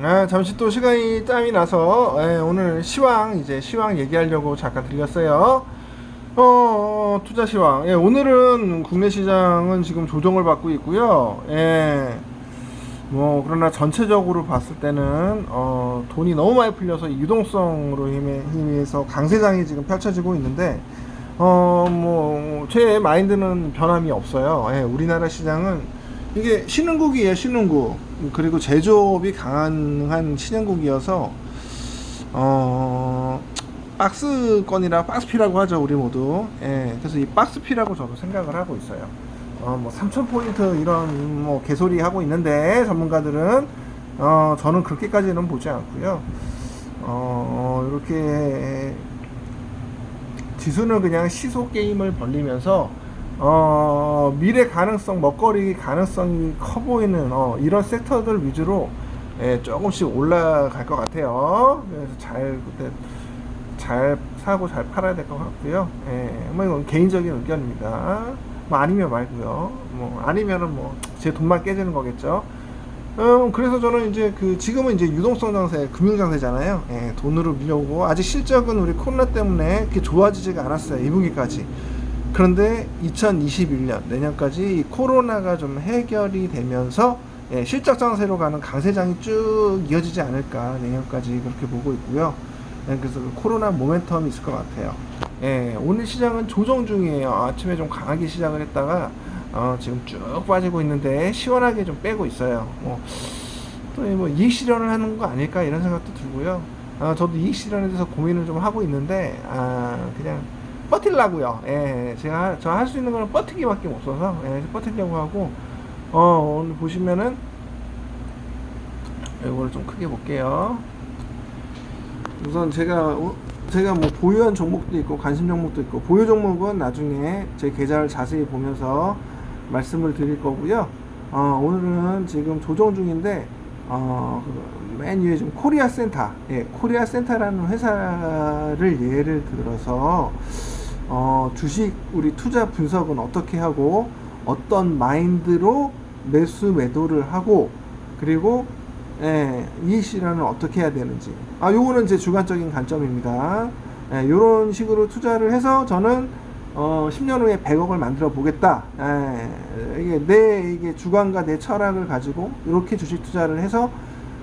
아, 잠시 또 시간이 짬이 나서 예, 오늘 시황 이제 시황 얘기하려고 잠깐 들렸어요. 어, 어, 투자 시황. 예, 오늘은 국내 시장은 지금 조정을 받고 있고요. 예. 뭐 그러나 전체적으로 봤을 때는 어, 돈이 너무 많이 풀려서 유동성으로 힘에, 힘에서 강세장이 지금 펼쳐지고 있는데 어뭐 제 마인드는 변함이 없어요. 예, 우리나라 시장은 이게 신흥국이에요, 신흥국. 그리고 제조업이 가능한 신흥국이어서 어 박스권이라 박스피라고 하죠, 우리 모두. 예, 그래서 이 박스피라고 저도 생각을 하고 있어요. 어, 뭐 3,000포인트 이런 뭐 개소리 하고 있는데 전문가들은 어, 저는 그렇게까지는 보지 않고요. 어, 이렇게 지수는 그냥 시소 게임을 벌리면서 어, 미래 가능성, 먹거리 가능성이 커 보이는 어, 이런 섹터들 위주로 예, 조금씩 올라갈 것 같아요. 그래서 잘 잘 사고 잘 팔아야 될 것 같고요. 예, 뭐 이건 개인적인 의견입니다. 뭐 아니면 말고요. 뭐 아니면은 뭐 제 돈만 깨지는 거겠죠. 음, 그래서 저는 이제 그 지금은 이제 유동성 장세, 금융 장세잖아요. 예, 돈으로 밀려오고 아직 실적은 우리 코로나 때문에 그렇게 좋아지지가 않았어요. 2분기까지. 그런데 2021년 내년까지 이 코로나가 좀 해결이 되면서 예, 실적 장세로 가는 강세장이 쭉 이어지지 않을까 내년까지 그렇게 보고 있고요. 예, 그래서 그 코로나 모멘텀이 있을 것 같아요. 예, 오늘 시장은 조정 중이에요. 아침에 좀 강하게 시작을 했다가 어, 지금 쭉 빠지고 있는데 시원하게 좀 빼고 있어요. 뭐, 또뭐 이익 실현을 하는 거 아닐까 이런 생각도 들고요. 아, 저도 이익 실현에 대해서 고민을 좀 하고 있는데 아, 그냥 버틸라고요. 예, 제가 저 할 수 있는 거는 버티기밖에 없어서 예, 버티려고 하고 어, 오늘 보시면은 이거를 좀 크게 볼게요. 우선 제가 어, 제가 뭐 보유한 종목도 있고 관심 종목도 있고 보유 종목은 나중에 제 계좌를 자세히 보면서 말씀을 드릴 거고요. 어, 오늘은 지금 조정 중인데 어, 그맨 위에 좀 코리아 센터, 예, 코리아 센터라는 회사를 예를 들어서 어, 주식 우리 투자 분석은 어떻게 하고 어떤 마인드로 매수 매도를 하고 그리고 예, 이익 실현을 어떻게 해야 되는지. 아, 요거는 제 주관적인 관점입니다. 예, 요런 식으로 투자를 해서 저는 어, 10년 후에 100억을 만들어 보겠다. 예, 이게 내 이게 주관과 내 철학을 가지고 이렇게 주식 투자를 해서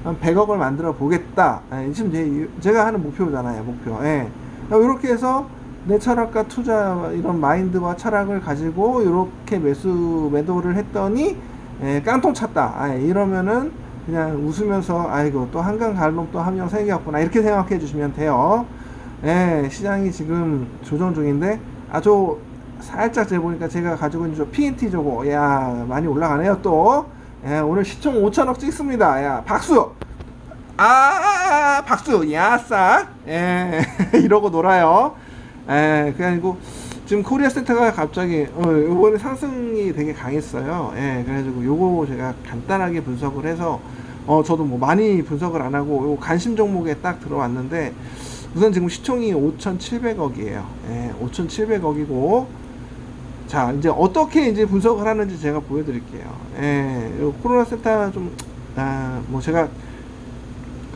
한 100억을 만들어 보겠다. 예, 지금 제, 제가 하는 목표잖아요, 목표. 예. 이렇게 해서 내 철학과 투자 이런 마인드와 철학을 가지고 이렇게 매수 매도를 했더니 예, 깡통 찼다. 아, 이러면은 그냥 웃으면서 아이고 또 한강 갈놈 또 한 명 생겼구나 이렇게 생각해 주시면 돼요. 예, 시장이 지금 조정 중인데 아주 살짝 재보니까 제가 가지고 있는 저 PNT 저거 야 많이 올라가네요 또. 예, 오늘 시총 5천억 찍습니다. 야 박수. 아 박수 야싸 예 이러고 놀아요. 예, 그게 아니고 지금 코리아 센터가 갑자기 어, 이번에 상승이 되게 강했어요. 예, 그래가지고 요거 제가 간단하게 분석을 해서 어 저도 뭐 많이 분석을 안 하고 요 관심 종목에 딱 들어왔는데 우선 지금 시총이 5,700억이에요. 예, 5,700억이고 자 이제 어떻게 이제 분석을 하는지 제가 보여드릴게요. 예, 요 코로나 센터 좀아뭐 제가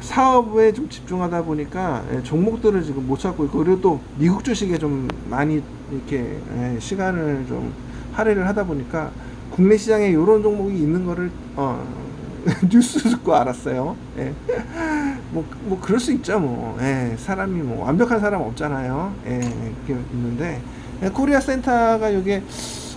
사업에 좀 집중하다 보니까 예, 종목들을 지금 못 찾고 있고 그리고 또 미국 주식에 좀 많이 이렇게 예, 시간을 좀 할애를 하다 보니까 국내 시장에 이런 종목이 있는 거를 어, 뉴스 듣고 알았어요. 예. 뭐, 뭐 그럴 수 있죠. 뭐 예, 사람이 뭐 완벽한 사람 없잖아요. 예, 이렇게 있는데 예, 코리아 센터가 이게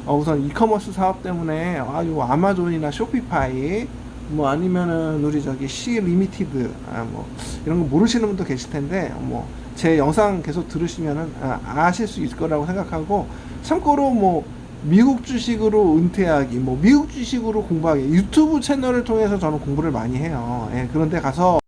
어, 우선 이커머스 사업 때문에 아, 요 아마존이나 쇼피파이 뭐 아니면은 우리 저기 C 리미티드 아 뭐 이런 거 모르시는 분도 계실 텐데 뭐 제 영상 계속 들으시면은 아, 아실 수 있을 거라고 생각하고 참고로 뭐 미국 주식으로 은퇴하기 뭐 미국 주식으로 공부하기 유튜브 채널을 통해서 저는 공부를 많이 해요. 예, 그런데 가서